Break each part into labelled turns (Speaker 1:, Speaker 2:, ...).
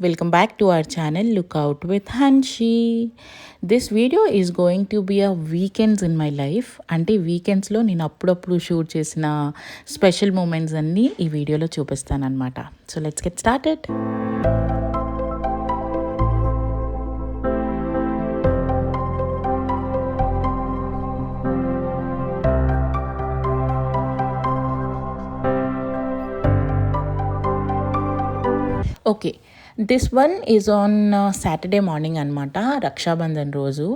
Speaker 1: Welcome back to our channel lookout with Hanshi this video is going to be a weekends in my life అంటే వీకెండ్స్లో నేను అప్పుడప్పుడు shoot చేసిన special moments అన్నీ ఈ వీడియోలో చూపిస్తానమాట so let's get started okay this one is on Saturday morning అనమాట రక్షాబంధన్ రోజు.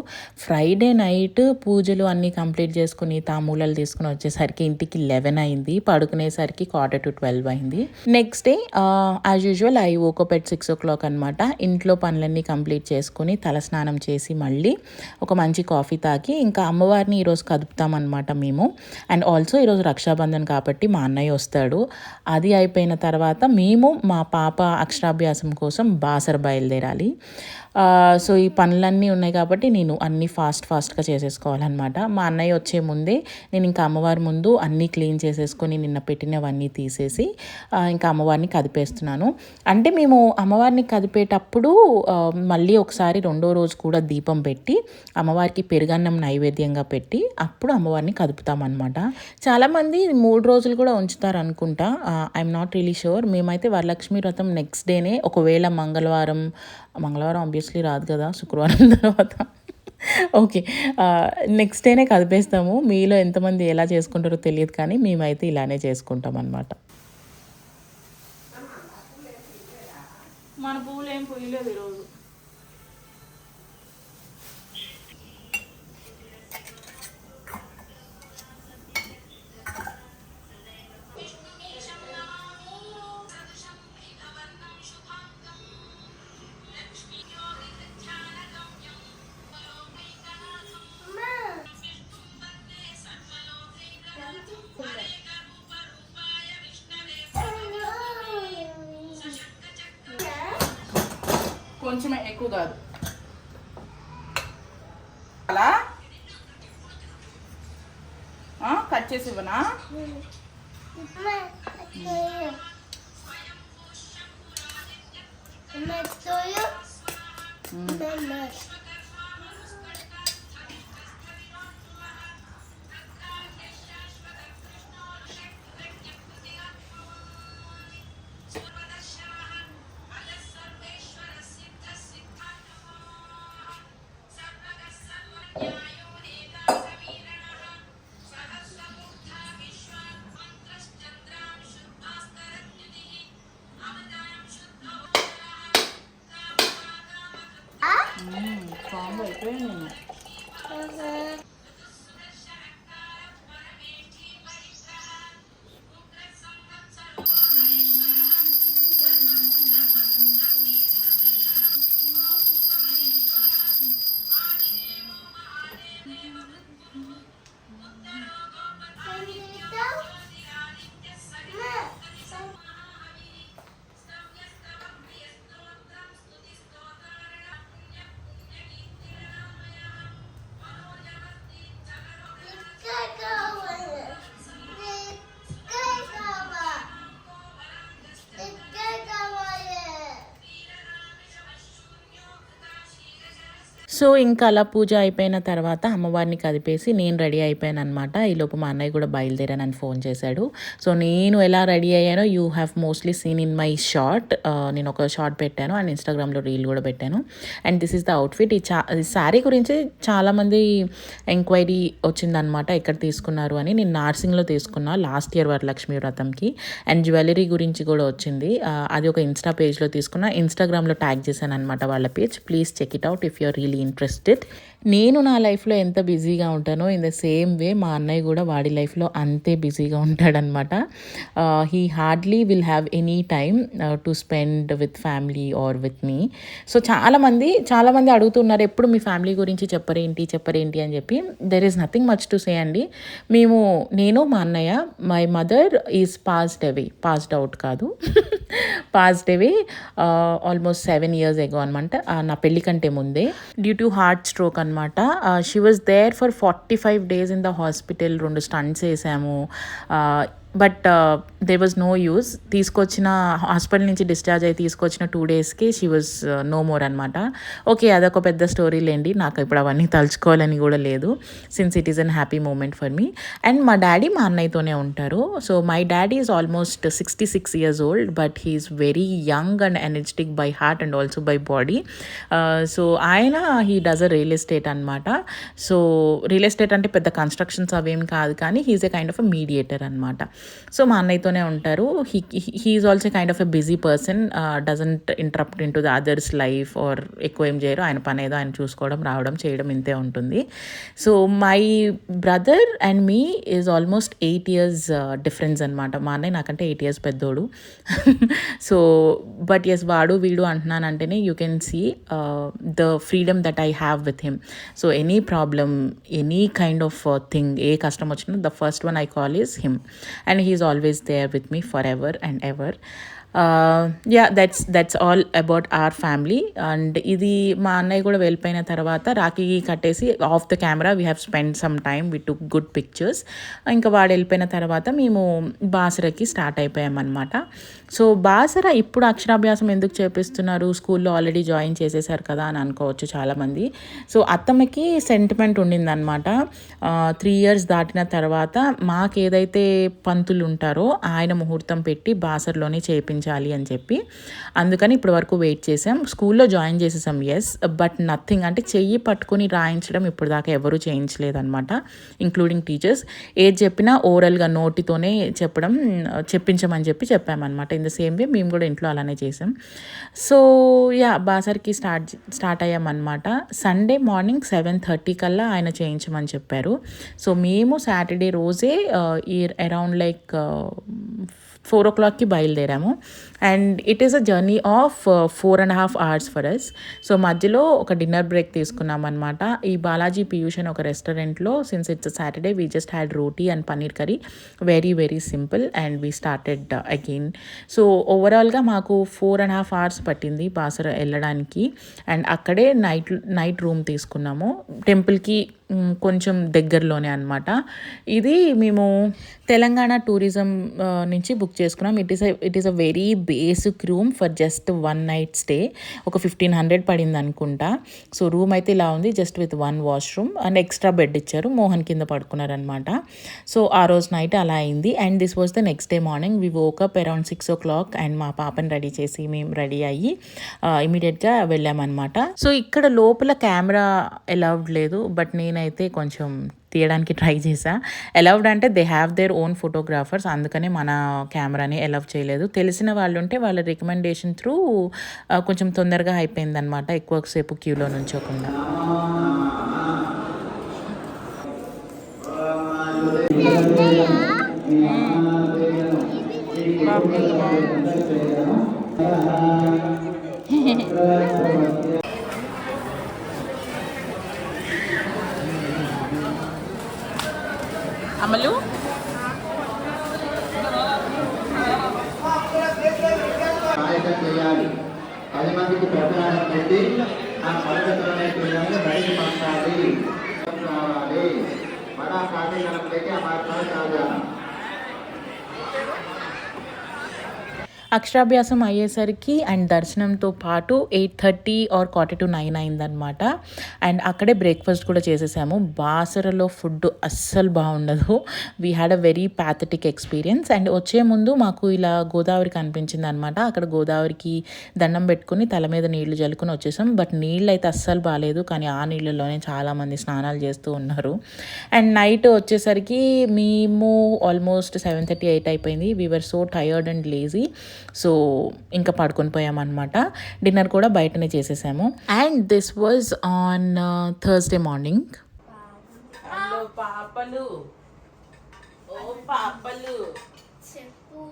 Speaker 1: ఫ్రైడే నైట్ పూజలు అన్నీ కంప్లీట్ చేసుకుని తామూలలు తీసుకుని వచ్చేసరికి ఇంటికి లెవెన్ అయింది పడుకునేసరికి క్వార్టర్ టు ట్వెల్వ్ అయింది. Next day as usual I woke up at six o'clock అనమాట ఇంట్లో పనులన్నీ కంప్లీట్ చేసుకుని తలస్నానం చేసి మళ్ళీ ఒక మంచి కాఫీ తాకి ఇంకా అమ్మవారిని ఈరోజు కదుపుతామన్నమాట మేము. అండ్ ఆల్సో ఈరోజు రక్షాబంధన్ కాబట్టి మా అన్నయ్య వస్తాడు. అది అయిపోయిన తర్వాత మేము మా పాప అక్షరాభ్యాసం కోసం కోసం బాసర బయలుదేరాలి. సో ఈ పనులన్నీ ఉన్నాయి కాబట్టి నేను అన్నీ ఫాస్ట్ ఫాస్ట్గా చేసేసుకోవాలన్నమాట. మా అన్నయ్య వచ్చే ముందే నేను ఇంకా అమ్మవారి ముందు అన్నీ క్లీన్ చేసేసుకొని నిన్న పెట్టినవన్నీ తీసేసి ఇంకా అమ్మవారిని కదిపేస్తున్నాను. అంటే మేము అమ్మవారిని కదిపేటప్పుడు మళ్ళీ ఒకసారి రెండో రోజు కూడా దీపం పెట్టి అమ్మవారికి పెరుగన్నం నైవేద్యంగా పెట్టి అప్పుడు అమ్మవారిని కదుపుతామన్నమాట. చాలామంది మూడు రోజులు కూడా ఉంచుతారు అనుకుంటా ఐఎమ్ నాట్ రియలీ షూర్ మేమైతే వరలక్ష్మి వ్రతం నెక్స్ట్ డేనే ఒకవేళ మంగళవారం మంగళవారం ఆబ్వియస్లీ రాదు కదా శుక్రవారం తర్వాత. ఓకే నెక్స్ట్ డేనే కదిపేస్తాము మీలో ఎంతమంది ఎలా చేసుకుంటారో తెలియదు కానీ మేమైతే ఇలానే చేసుకుంటాం అనమాట
Speaker 2: మన పూలు ఏం పోయలేదు ఈరోజు. ఎక్కువ కాదు అలా కట్ చేసి ఇవ్వనా కాంబో
Speaker 1: సో ఇంకా అలా పూజ అయిపోయిన తర్వాత అమ్మవారిని కదిపేసి నేను రెడీ అయిపోయాను అనమాట ఈలోపు మా అన్నయ్య కూడా బయలుదేరానని ఫోన్ చేశాడు. సో నేను ఎలా ready అయ్యానో you have mostly seen in my short. నేను ఒక షార్ట్ పెట్టాను అండ్ ఇన్స్టాగ్రామ్లో రీల్ కూడా పెట్టాను. And this is the outfit. ఈ చా ఈ శారీ గురించి చాలామంది ఎంక్వైరీ వచ్చిందనమాట ఎక్కడ తీసుకున్నారు అని నేను నార్సింగ్లో తీసుకున్నా లాస్ట్ ఇయర్ వరలక్ష్మి వ్రతంకి. అండ్ జ్యువెలరీ గురించి కూడా వచ్చింది. అది ఒక ఇన్స్టా పేజ్లో తీసుకున్నా. ఇన్స్టాగ్రామ్లో ట్యాగ్ చేశాను అనమాట వాళ్ళ page. Please check it out if you're really interested. నేను నా లైఫ్లో ఎంత బిజీగా ఉంటానో ఇన్ ద సేమ్ వే మా అన్నయ్య కూడా వాడి లైఫ్లో అంతే బిజీగా ఉంటాడనమాట he hardly will have any time to spend with family or with me so చాలామంది చాలామంది అడుగుతున్నారు ఎప్పుడు మీ ఫ్యామిలీ గురించి చెప్పరేంటి చెప్పరేంటి? అని చెప్పి. There is nothing much to say అండి. మేము నేను మా అన్నయ్య my mother is passed away passed out కాదు. Passed away almost seven years ago అనమాట నా పెళ్ళి కంటే ముందే. డ్యూ టు హార్ట్ స్ట్రోక్ అనమాట she was there for forty five days in the hospital రెండు స్టంట్స్ వేసాము. But they was no use తీసుకొచ్చిన హాస్పిటల్ నుంచి డిశ్చార్జ్ అయ్యి తీసుకొచ్చిన టూ డేస్కి షీ వాజ్ నో మోర్ అనమాట ఓకే అదొక పెద్ద స్టోరీ లేండి. నాకు ఇప్పుడు అవన్నీ తలుచుకోవాలని కూడా లేదు. Since it is unhappy moment for me and మా డాడీ మా అన్నయ్యతోనే ఉంటారు. So my daddy is almost sixty six years old but he's very young and energetic by heart and also by body so ఆయన he does a real estate అనమాట so real estate అంటే పెద్ద constructions అవేం కాదు కానీ he's a kind of a mediator అనమాట so మా అన్నయ్యతోనే ఉంటారు. He he's also kind of a busy person doesn't interrupt in to the others life or ఎక్కువ ఏం చేయరు. ఆయన పని ఏదో ఆయన చూసుకోవడం రావడం చేయడం ఇంతే ఉంటుంది. So my brother and me is almost eight years difference అనమాట మా అన్నయ్య నాకంటే ఎయిట్ ఇయర్స్ పెద్దోడు. సో బట్ ఎస్ వాడు వీడు అంటున్నానంటేనే you can see the freedom that I have with him so any problem any kind of thing ఏ కష్టం వచ్చినా the first one I call is him and he's always there with me forever and ever. Ya that's that's all about our family and ఇది మా అన్నయ్య కూడా వెళ్ళిపోయిన తర్వాత రాఖీ కట్టేసి off the camera we have spend some time we took good pictures ఇంకా వాడు వెళ్ళిపోయిన తర్వాత మేము బాసరకి స్టార్ట్ అయిపోయామన్నమాట సో బాసర ఇప్పుడు అక్షరాభ్యాసం ఎందుకు చేపిస్తున్నారు? స్కూల్లో ఆల్రెడీ జాయిన్ చేసేసారు కదా అని అనుకోవచ్చు చాలామంది. సో అత్తమ్మకి సెంటిమెంట్ ఉండిందనమాట త్రీ ఇయర్స్ దాటిన తర్వాత మాకు ఏదైతే పంతులు ఉంటారో ఆయన ముహూర్తం పెట్టి బాసర్లోనే చేయించాలి అని చెప్పి అందుకని ఇప్పటి వరకు వెయిట్ చేసాం స్కూల్లో జాయిన్ చేసేసాం ఎస్ బట్ నథింగ్ అంటే చెయ్యి పట్టుకొని రాయించడం ఇప్పుడు దాకా ఎవరు చేయించలేదన్నమాట ఇంక్లూడింగ్ టీచర్స్ ఏది చెప్పినా ఓరల్గా నోటితోనే చెప్పడం చెప్పించమని చెప్పి చెప్పామన్నమాట. ఇన్ ద సేమ్ వే మేము కూడా ఇంట్లో అలానే చేసాం సో యా బాసర్కి స్టార్ట్ స్టార్ట్ అయ్యామన్నమాట. సండే మార్నింగ్ సెవెన్ థర్టీ కల్లా ఆయన చేయించమని చెప్పారు. సో మేము సాటర్డే రోజే uh, ఈ అరౌండ్ లైక్ uh, ఫోర్ ఓ క్లాక్కి బయలుదేరాము. And it is a journey of four and half hours for us so మధ్యలో ఒక డిన్నర్ బ్రేక్ తీసుకున్నాం అనమాట ఈ బాలాజీ పీయూష్ అని ఒక రెస్టారెంట్లో since it's Saturday we just had roti and paneer curry very very simple and we started again so ఓవరాల్గా మాకు ఫోర్ అండ్ హాఫ్ అవర్స్ పట్టింది బాసర వెళ్ళడానికి. అండ్ అక్కడే నైట్ నైట్ రూమ్ తీసుకున్నాము. టెంపుల్కి కొంచెం దగ్గరలోనే అనమాట ఇది మేము తెలంగాణ టూరిజం uh, నుంచి బుక్ బుక్ చేసుకున్నాం. It is it is a very basic room for just one night stay ఒక ఫిఫ్టీన్ హండ్రెడ్ పడింది అనుకుంటా. సో రూమ్ అయితే ఇలా ఉంది just with one washroom and extra bed ఇచ్చారు. మోహన్ కింద పడుకున్నారనమాట సో ఆ రోజు నైట్ అలా అయింది. And this was the next day morning we woke up around six o'clock and మా పాపని రెడీ చేసి మేము రెడీ అయ్యి ఇమీడియట్గా వెళ్ళామన్నమాట. సో ఇక్కడ లోపల కెమెరా అలౌడ్ లేదు. బట్ నేనైతే కొంచెం తీయడానికి ట్రై చేసా అలౌడ్ అంటే they have their own photographers అందుకనే మన కెమెరాని అలౌవ్ చేయలేదు. తెలిసిన వాళ్ళు ఉంటే వాళ్ళ రికమెండేషన్ త్రూ కొంచెం తొందరగా అయిపోయిందనమాట ఎక్కువసేపు క్యూలో నుంచోకుండా. అమలు.
Speaker 3: సహాయకం చేయాలి పది మందికి ప్రచారం పెట్టి ఆ పరగతిలోనే బయట పంపాలి. మన కార్యక్రమం పెట్టి ఆ మార్గాలు
Speaker 1: అక్షరాభ్యాసం అయ్యేసరికి అండ్ దర్శనంతో పాటు eight thirty or quarter to nine అయిందనమాట అండ్ అక్కడే బ్రేక్ఫాస్ట్ కూడా చేసేసాము. బాసరలో ఫుడ్ అస్సలు బాగుండదు. We had a very pathetic experience and వచ్చే ముందు మాకు ఇలా గోదావరి కనిపించింది అనమాట అక్కడ గోదావరికి దండం పెట్టుకుని తల మీద నీళ్ళు జల్లుకుని వచ్చేసాం. బట్ నీళ్ళు అయితే అస్సలు బాగాలేదు కానీ ఆ నీళ్ళలోనే చాలామంది స్నానాలు చేస్తూ ఉన్నారు. అండ్ నైట్ వచ్చేసరికి మేము ఆల్మోస్ట్ సెవెన్ థర్టీ ఎయిట్ అయిపోయింది. We are so tired and lazy so ఇంకా పడుకొని పోయామన్నమాట డిన్నర్ కూడా బయటనే చేసేసాము. And this was on Thursday morning పాపలు. ఓ పాపలు.
Speaker 4: చెప్పు.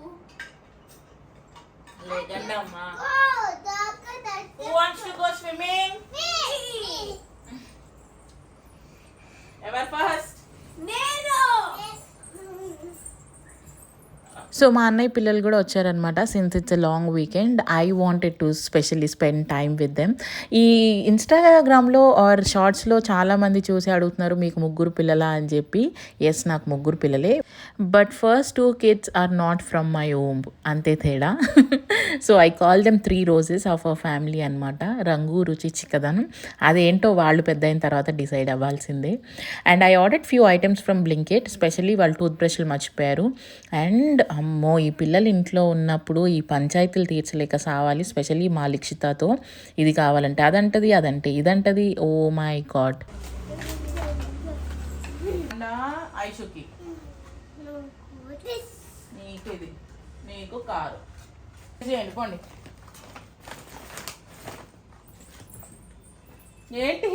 Speaker 1: లేకండి అమ్మా
Speaker 4: ఓ దాకా
Speaker 1: Who wants to go swimming? Ever first?
Speaker 4: నేను
Speaker 1: సో మా అన్నయ్య పిల్లలు కూడా వచ్చారనమాట since it's a long weekend I wanted to specially spend time with them ఈ ఇన్స్టాగ్రామ్లో ఆర్ షార్ట్స్లో చాలామంది చూసి అడుగుతున్నారు మీకు ముగ్గురు పిల్లలా? అని చెప్పి. ఎస్ నాకు ముగ్గురు పిల్లలే. But first two kids are not from my womb అంతే తేడా. So I call them three roses of a family అనమాట రంగు రుచి చిక్కదనం. అదేంటో వాళ్ళు పెద్ద అయిన తర్వాత డిసైడ్ అవ్వాల్సిందే. And I order few items from Blinkit specially వాళ్ళు టూత్ బ్రష్లు మర్చిపోయారు. అండ్ అమ్మో ఈ పిల్లలు ఇంట్లో ఉన్నప్పుడు ఈ పంచాయతీలు తీర్చలేక సావాలి స్పెషల్లీ మా లిక్షితతో ఇది కావాలంటే అదంటది అదంటే ఇదంటది. Oh my God. నీకు ఇది నీకు కారు. చేయండి పోండి. ఏంటి?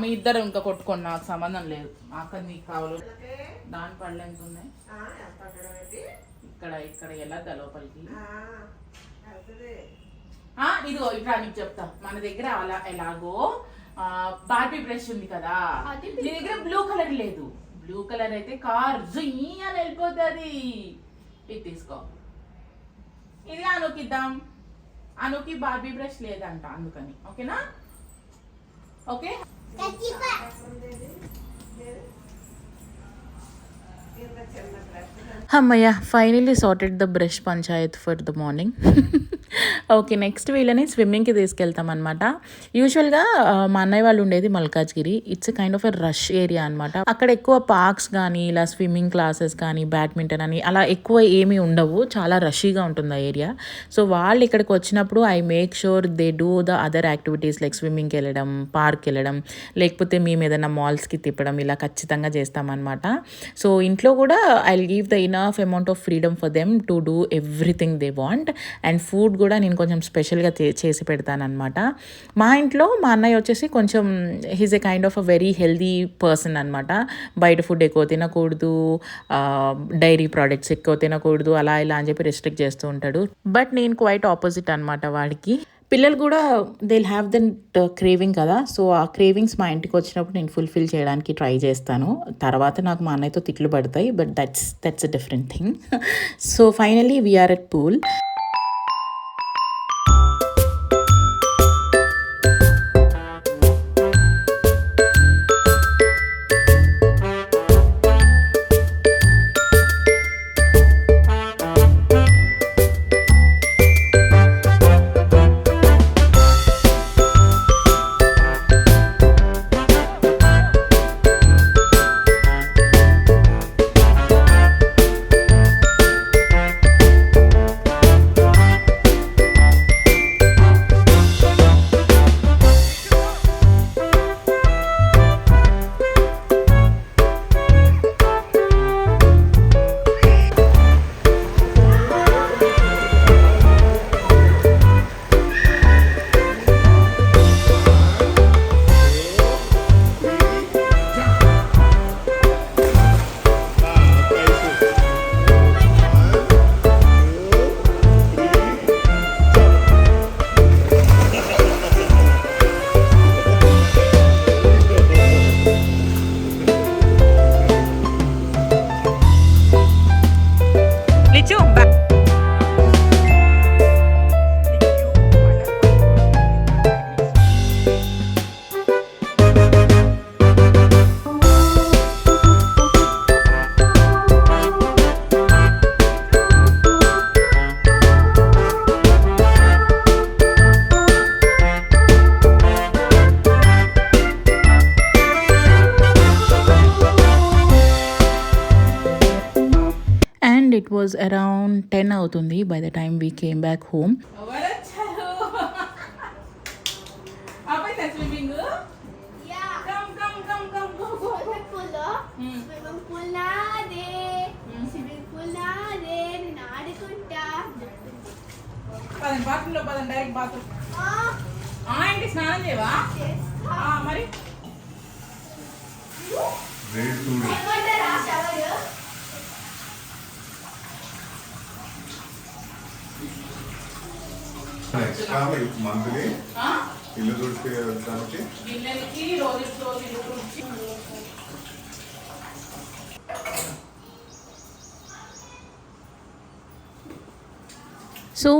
Speaker 1: మీ ఇద్దరు ఇంకా కొట్టుకోండి నాకు సంబంధం లేదు. అక్కడ నీకు కావాలి. దాని పళ్ళు ఎంత ఉన్నాయి? ఇక్కడ ఇక్కడ ఎలా లోపలికి. ఆ, ఇదిగో ఇట్లా నీకు చెప్తా. మన దగ్గర అలా ఎలాగో బార్బీ బ్రష్ ఉంది కదా. నీ దగ్గర బ్లూ కలర్ లేదు. బ్లూ కలర్ అయితే కార్ జుయ్యి అని వెళ్ళిపోతుంది. ఇది తీసుకో. ఇది అనుకి ఇద్దాం అనుకి బార్బీ బ్రష్ లేదంట అందుకని. ఓకేనా? ఓకే?
Speaker 4: కచ్చిపా
Speaker 1: అమ్మయ్య finally sorted the brush panchayat for the morning okay next వీళ్ళని స్విమ్మింగ్కి తీసుకెళ్తాం అనమాట యూజువల్గా మా అన్నయ్య వాళ్ళు ఉండేది Malkajgiri. It's kind of a rush area అనమాట అక్కడ ఎక్కువ పార్క్స్ కానీ ఇలా స్విమ్మింగ్ క్లాసెస్ కానీ బ్యాడ్మింటన్ అని అలా ఎక్కువ ఏమీ ఉండవు. చాలా రషీగా ఉంటుంది ఆ ఏరియా సో వాళ్ళు ఇక్కడికి వచ్చినప్పుడు I make sure they do the other activities like స్విమ్మింగ్కి వెళ్ళడం పార్క్ వెళ్ళడం లేకపోతే మేము ఏదైనా మాల్స్కి తిప్పడం ఇలా ఖచ్చితంగా చేస్తామన్నమాట. సో ఇంట్లో కూడా I give the enough amount of freedom for them to do everything they want and food కూడా నేను కొంచెం స్పెషల్గా చేసి పెడతానమాట మా ఇంట్లో మా అన్నయ్య వచ్చేసి కొంచెం he's a kind of a very healthy person అనమాట బయట ఫుడ్ ఎక్కువ తినకూడదు డైరీ ప్రోడక్ట్స్ ఎక్కువ తినకూడదు అలా ఇలా అని చెప్పి రెస్ట్రిక్ట్ చేస్తూ ఉంటాడు. బట్ నేను క్వైట్ ఆపోజిట్ అనమాట వాడికి. పిల్లలు కూడా దే హ్యావ్ దెన్ క్రేవింగ్ కదా. సో ఆ క్రేవింగ్స్ మా ఇంటికి వచ్చినప్పుడు నేను ఫుల్ఫిల్ చేయడానికి ట్రై చేస్తాను. తర్వాత నాకు మా అన్నయ్యతో తిట్లు పడతాయి but that's that's a different thing so finally we are at pool it was around ten అవుతుంది
Speaker 4: by the time we came back home
Speaker 2: పదండి బాత్రూంలో పదండి డైరెక్ట్ బాత్రూమ్ స్నానం చేయవా ఆ, మరి
Speaker 5: ఎక్స్ట్రా మంత్లీ? ఇల్లు తుడిచి దానికి.
Speaker 1: సో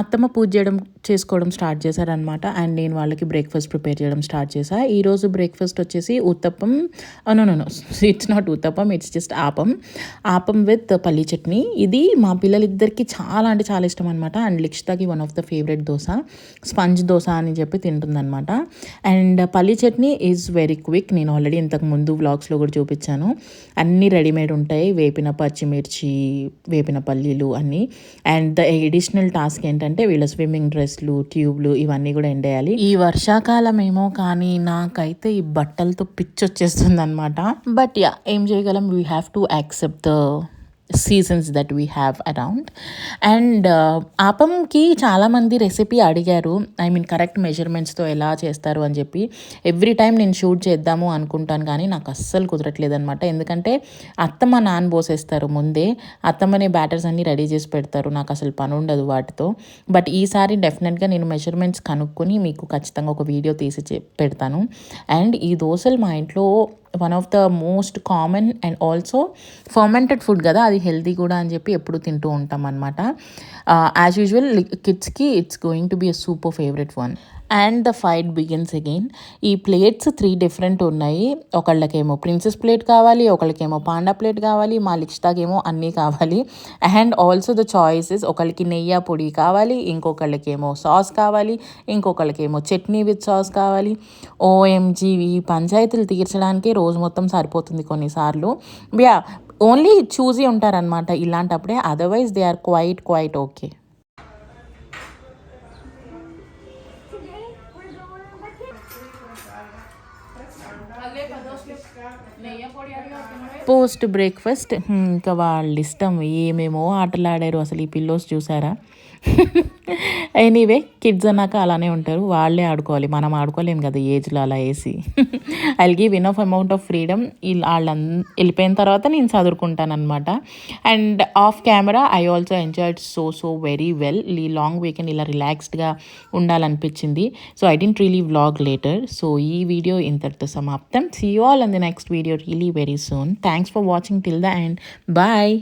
Speaker 1: అత్తమ్మ పూజ చేయడం చేసుకోవడం స్టార్ట్ చేశారనమాట అండ్ నేను వాళ్ళకి బ్రేక్ఫాస్ట్ ప్రిపేర్ చేయడం స్టార్ట్ చేశా. ఈరోజు బ్రేక్ఫాస్ట్ వచ్చేసి uttapam no no it's not uttapam it's just appam. Appam with palli chutney. ఇది మా పిల్లలిద్దరికి చాలా అంటే చాలా ఇష్టం అనమాట and లిక్షితాకి one of the favourite dosa sponge dosa అని చెప్పి తింటుందన్నమాట. And palli chutney is very quick. నేను ఆల్రెడీ ఇంతకు ముందు వ్లాగ్స్లో కూడా చూపించాను. అన్నీ రెడీమేడ్ ఉంటాయి. వేపిన పచ్చిమిర్చి వేపిన పల్లీలు అన్నీ. అండ్ ద ఎడిషనల్ టాస్క్ ఏంటంటే వీళ్ళ స్విమ్మింగ్ డ్రెస్లు ట్యూబ్లు ఇవన్నీ కూడా ఎండేయాలి. ఈ వర్షాకాలం ఏమో కానీ నాకైతే ఈ బట్టలతో పిచ్చి వచ్చేస్తుంది అనమాట బట్ యా ఏం చేయగలం? We have to accept the seasons that we have around and ఆపంకి చాలామంది రెసిపీ అడిగారు. ఐ మీన్ కరెక్ట్ మెజర్మెంట్స్తో ఎలా చేస్తారు అని చెప్పి. ఎవ్రీ టైం నేను షూట్ చేద్దాము అనుకుంటాను కానీ నాకు అస్సలు కుదరట్లేదు అనమాట ఎందుకంటే అత్తమ్మ నాన్ పోసేస్తారు ముందే. అత్తమ్మనే బ్యాటర్స్ అన్నీ రెడీ చేసి పెడతారు. నాకు అసలు పని ఉండదు వాటితో. బట్ ఈసారి డెఫినెట్గా నేను మెజర్మెంట్స్ కనుక్కొని మీకు ఖచ్చితంగా ఒక వీడియో తీసి పెడతాను. అండ్ ఈ దోశలు మా ఇంట్లో one of the most common and also fermented food కదా. అది హెల్తీ కూడా అని చెప్పి ఎప్పుడు తింటూ ఉంటాం అనమాట యాజ్ యూజువల్ కిడ్స్కి it's going to be a super favourite one and the fight begins again ఈ ప్లేట్స్ త్రీ డిఫరెంట్ ఉన్నాయి. ఒకళ్ళకేమో ప్రిన్సెస్ ప్లేట్ కావాలి ఒకళ్ళకేమో పాండా ప్లేట్ కావాలి మా లిక్షితాకేమో అన్నీ కావాలి. అండ్ ఆల్సో ద చాయిసెస్ ఒకళ్ళకి నెయ్యి పొడి కావాలి ఇంకొకళ్ళకేమో సాస్ కావాలి ఇంకొకళ్ళకేమో చట్నీ విత్ సాస్ కావాలి. ఓఎంజీ ఈ పంచాయతీలు తీర్చడానికి రోజు మొత్తం సరిపోతుంది కొన్నిసార్లు. యా ఓన్లీ చూసి ఉంటారనమాట ఇలాంటప్పుడే
Speaker 2: otherwise they are quite quite okay
Speaker 1: post breakfast. ఇంకా వాళ్ళ ఇష్టం ఏమేమో ఆటలాడారు అసలు ఈ పిల్లోస్ చూసారా? ఎనీవే కిడ్స్ అన్నాక అలానే ఉంటారు. వాళ్ళే ఆడుకోవాలి. మనం ఆడుకోలేం కదా ఏజ్లో అలా వేసి. I give enough amount of freedom వాళ్ళ వెళ్ళిపోయిన తర్వాత నేను చదువుకుంటాను అనమాట and off camera I also enjoyed so so very well ఈ లాంగ్ వీకెండ్ ఇలా రిలాక్స్డ్గా ఉండాలనిపించింది. So I didn't really vlog later so ఈ వీడియో ఇంతటితో సమాప్తం. See you all in the next video really very soon thanks for watching till the end bye